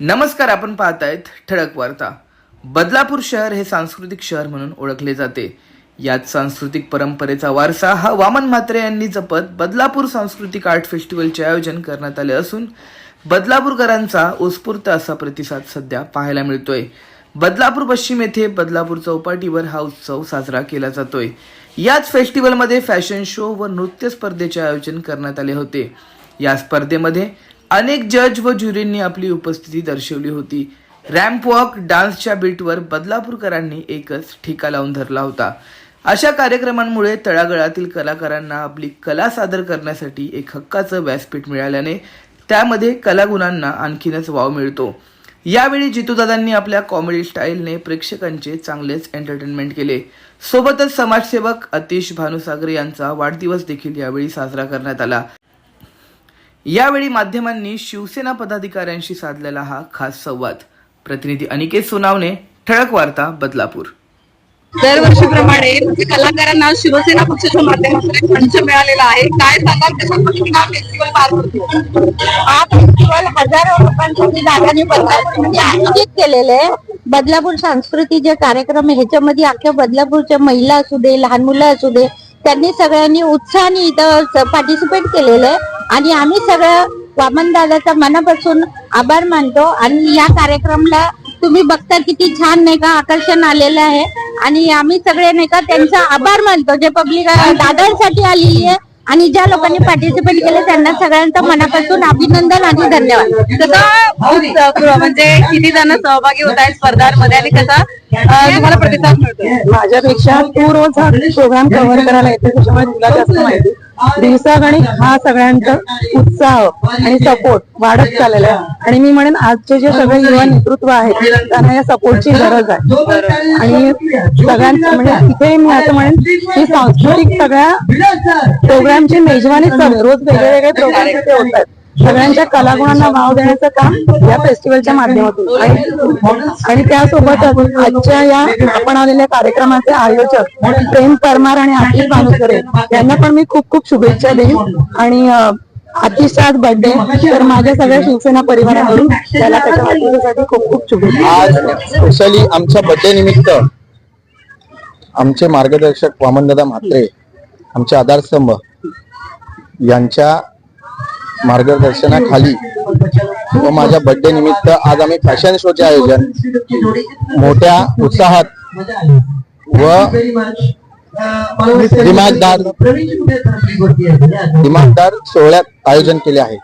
नमस्कार आपण पाहतायत ठळक वार्ता. बदलापूर शहर हे सांस्कृतिक शहर म्हणून ओळखले जाते. यात सांस्कृतिक परंपरेचा वारसा हा वामन म्हात्रे यांनी जपत बदलापूर सांस्कृतिक आर्ट फेस्टिवलचे आयोजन करण्यात आले असून बदलापूरकरांचा उत्स्फूर्त असा प्रतिसाद सध्या पाहायला मिळतोय. बदलापूर पश्चिम येथे बदलापूर चौपाटीवर हा उत्सव साजरा केला जातोय. याच फेस्टिवलमध्ये फॅशन शो व नृत्य स्पर्धेचे आयोजन करण्यात आले होते. या स्पर्धेमध्ये अनेक जज व ज्युरींनी आपली उपस्थिती दर्शवली होती. रॅम्प वॉक डान्सच्या बीटवर बदलापूरकरांनी एकच ठिका लावून धरला होता. अशा कार्यक्रमांमुळे तळागळातील कलाकारांना आपली कला सादर करण्यासाठी एक हक्काचं व्यासपीठ मिळाल्याने त्यामध्ये कलागुणांना आणखीनच वाव मिळतो. यावेळी जितूदादांनी आपल्या कॉमेडी स्टाईलने प्रेक्षकांचे चांगलेच एंटरटेनमेंट केले. सोबतच समाजसेवक अतिश भानुसागर यांचा वाढदिवस देखील यावेळी साजरा करण्यात आला. यावेळी माध्यमांनी शिवसेना पदाधिकाऱ्यांशी साधलेला हा खास संवाद. प्रतिनिधी अनिकेत सोनावणे ठळक वार्ता बदलापूर. दरवर्षीप्रमाणे कलाकारांना शिवसेना पक्षाच्या माध्यमातून मंच मिळालेला आहे काय सांगाल? कशा पद्धतीने हा फेस्टिवल पार पडतो हा फेस्टिवल हजारो लोकांसाठी दादानी बदलापूरमध्ये आयोजित केलेले बदलापूर सांस्कृतिक जे कार्यक्रम आहे ह्याच्यामध्ये अख्ख्या बदलापूरच्या महिला असू दे लहान मुलं असू दे त्यांनी सगळ्यांनी उत्साहाने इथं पार्टिसिपेट केलेलं आहे. आणि आम्ही सगळं वामन दादाचा मनापासून आभार मानतो. आणि या कार्यक्रमाला तुम्ही बघता किती छान नाही का आकर्षण आलेलं आहे. आणि आम्ही सगळे नाही का त्यांचा आभार मानतो. जे पब्लिक दादांसाठी आलेली आहे आणि ज्या लोकांनी पार्टिसिपेट केले त्यांना सगळ्यांचं मनापासून अभिनंदन आणि धन्यवाद. कसा म्हणजे किती जण सहभागी होत आहेत स्पर्धांमध्ये आणि कसा तुम्हाला प्रतिसाद मिळतो माझ्यापेक्षा तू रोज हा प्रोग्राम कव्हर करायला येते त्याच्यामुळे तुला जास्त माहिती. दिवसागणिक हा सगळ्यांचा उत्साह आणि सपोर्ट वाढत चाललेला आहे. आणि मी म्हणेन आजचे जे सगळे युवा नेतृत्व आहेत त्यांना या सपोर्टची गरज आहे. आणि सगळ्यांचं म्हणजे तिथे मी असं म्हणेन की सांस्कृतिक सगळ्या प्रोग्रामची मेजवानी चालू रोज वेगळे वेगळे प्रोग्राम तिथे होत आहेत. सगळ्यांच्या कलागुणांना वाव देण्याचं काम या फेस्टिवलच्या माध्यमातून आणि त्यासोबतच आजच्या या आपण आलेल्या कार्यक्रमाचे आयोजक प्रेम परमार आणि आशिष भानुसरे यांना पण मी खूप खूप शुभेच्छा देईन. आणि अतिशात बर्थडे तर माझ्या सगळ्या शिवसेना परिवाराकडून त्याला त्याच्या वाढदिवसासाठी खूप खूप शुभेच्छा. आज स्पेशली आमच्या बर्थडे निमित्त आमचे मार्गदर्शक वामनदादा म्हात्रे आमचे आधारस्तंभ यांच्या मार्गदर्शनाखाली व माझ्या बर्थडे निमित्त आज आम्ही फॅशन शोचे आयोजन मोठ्या उत्साहात व दिमागदार दिमागदार सोहळ्यात आयोजन केले आहे.